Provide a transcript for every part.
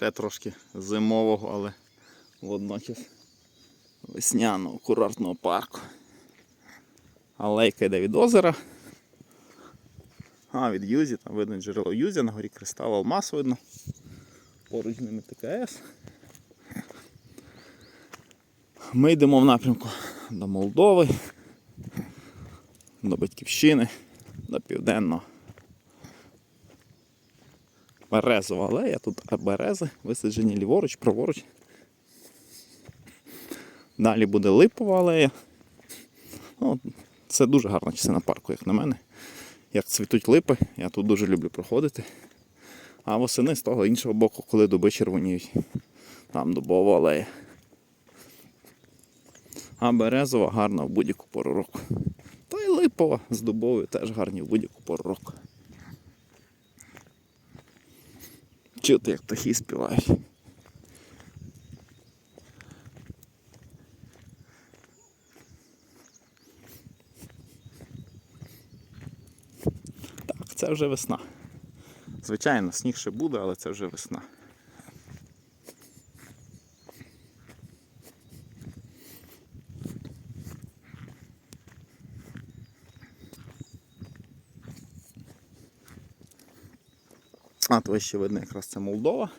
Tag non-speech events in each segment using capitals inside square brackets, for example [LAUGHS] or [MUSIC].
ще трошки зимового, але водночас весняного курортного парку. Алейка йде від озера. А, від Юзі, там видно джерело Юзі, на горі кристал Алмаз видно. Поруч з ними ТКС. Ми йдемо в напрямку до Молдови, до Батьківщини, до Південного. Березова алея, тут берези, висаджені ліворуч, праворуч. Далі буде липова алея. Ну, це дуже гарна частина парку, як на мене. Як цвітуть липи, я тут дуже люблю проходити. А восени з того іншого боку, коли дуби червоніють. Там дубова алея. А березова гарна в будь-яку пору року. Та й липова з дубовою теж гарні в будь-яку пору року. Чути, як птахи співають. Так, це вже весна. Звичайно, сніг ще буде, але це вже весна. А, то ще видно якраз це Молдова.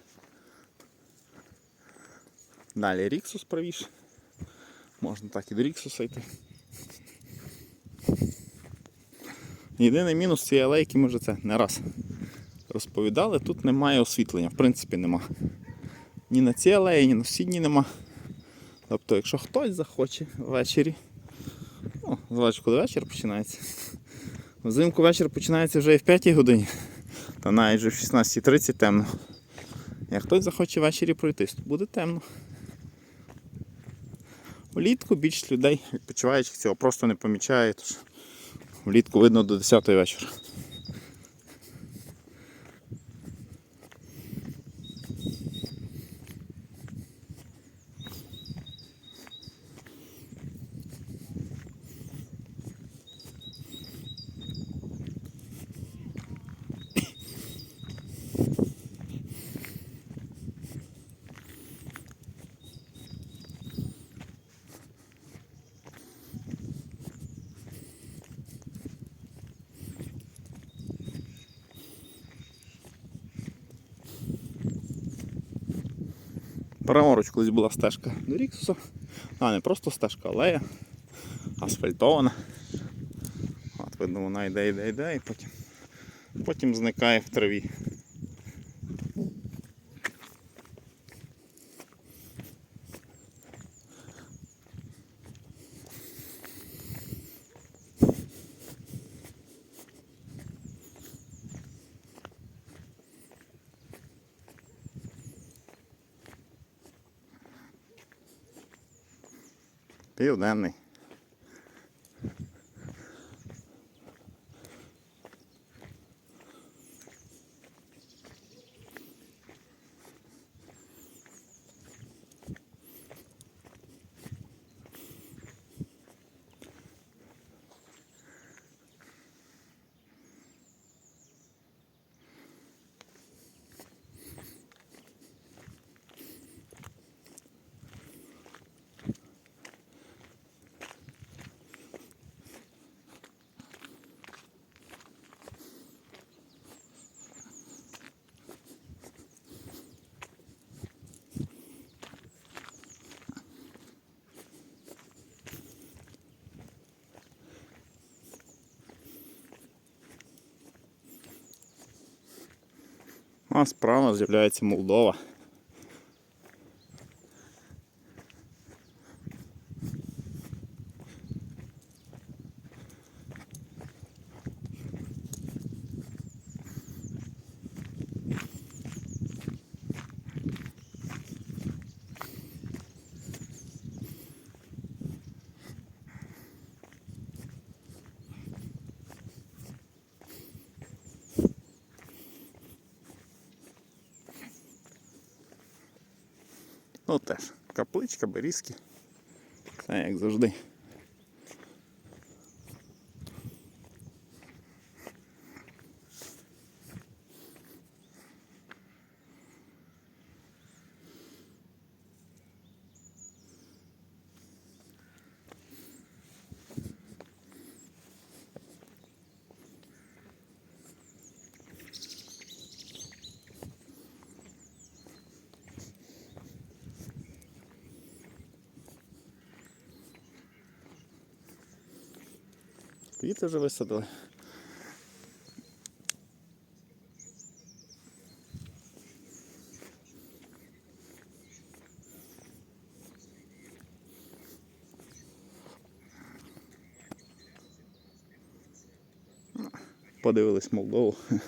Далі Ріксус правіше. Можна так і до Ріксуса йти. Єдиний мінус цієї алейки, ми вже це не раз розповідали, тут немає освітлення, в принципі нема. Ні на цій алеї, ні на сусідній нема. Тобто, якщо хтось захоче ввечері, ну, залежить, коли вечір починається. Взимку вечір починається вже і в 5 годині, та навіть вже в 16.30 темно. Як хтось захоче ввечері пройтись, то буде темно. Влітку більшість людей відпочиваючих цього просто не помічає, тож влітку видно до 10 вечора. Праворуч колись була стежка до Ріксуса. А, не просто стежка, алея. Асфальтована. От видно, вона йде, йде, йде і потім, потім зникає в траві. Південний. А справа з'являється Молдова. Ну теж, капличка, берізки. Все як завжди. Квіти вже висадили. Подивились Молдову. [LAUGHS]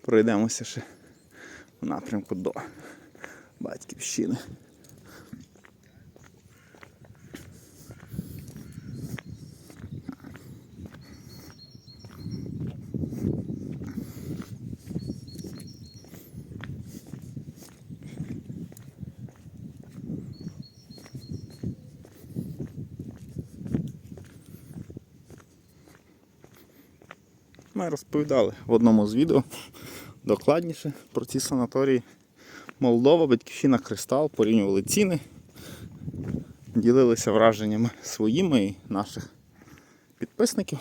Пройдемося ще в напрямку до батьківщини. Ми розповідали в одному з відео докладніше про ці санаторії. Молдова, батьківщина Кристал, порівнювали ціни, ділилися враженнями своїми і наших підписників.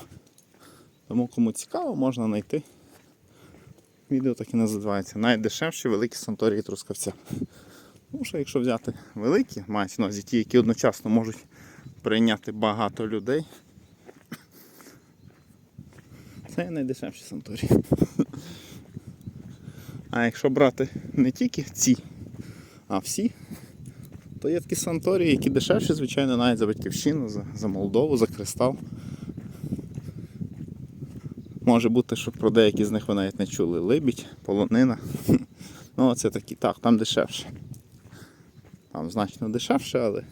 Тому кому цікаво, можна знайти. Відео так і називається. Найдешевші великі санаторії Трускавця. Тому що якщо взяти великі, мають на увазі ті, які одночасно можуть прийняти багато людей. Це найдешевші санаторії. [LAUGHS] А якщо брати не тільки ці, а всі, то є такі санаторії, які дешевші, звичайно, навіть за батьківщину, за, за Молдову, за кристал. Може бути, що про деякі з них ви навіть не чули. Либідь, полонина. [LAUGHS] Ну, це такі, так, там дешевше. Там значно дешевше, але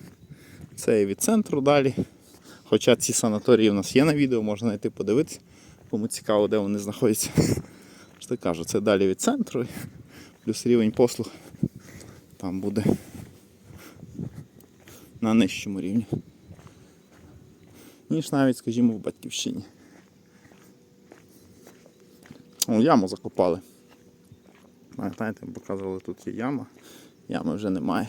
це і від центру далі. Хоча ці санаторії в нас є на відео, можна знайти подивитися, кому цікаво, де вони знаходяться. Що кажу, це далі від центру, плюс рівень послуг там буде на нижчому рівні. Ніж навіть, скажімо, в батьківщині. О, яму закопали. Пам'ятаєте, показували, тут є яма. Ями вже немає.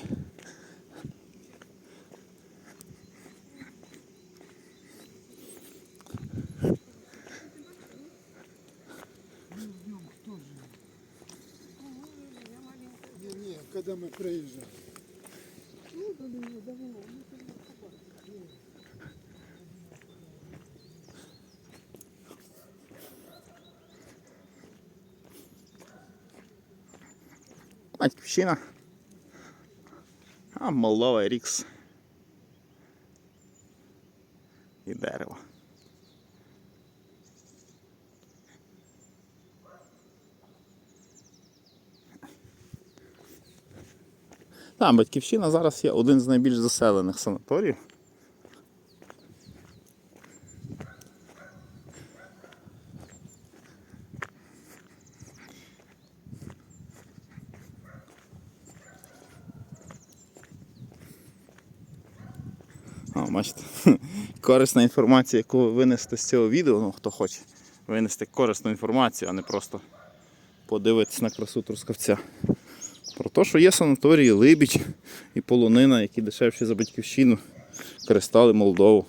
Не, не, проезжали. Батьківщина. А Молдова рікс. І дерево. Так, батьківщина зараз є один з найбільш заселених санаторіїв. О, бачите, [LAUGHS] корисна інформація, яку ви винесете з цього відео, ну хто хоче винести корисну інформацію, а не просто подивитися на красу Трускавця. Те, що є санаторії Либідь і Полонина, які дешевші за батьківщину, користали Молдову.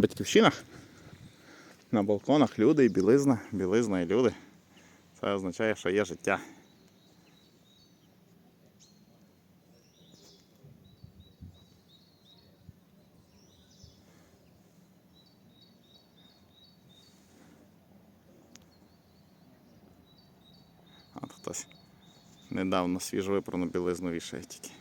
А, батьківщина. На балконах люди і білизна, білизна і люди. Це означає, що є життя. От хтось недавно свіжо випрану білизну вішає тільки.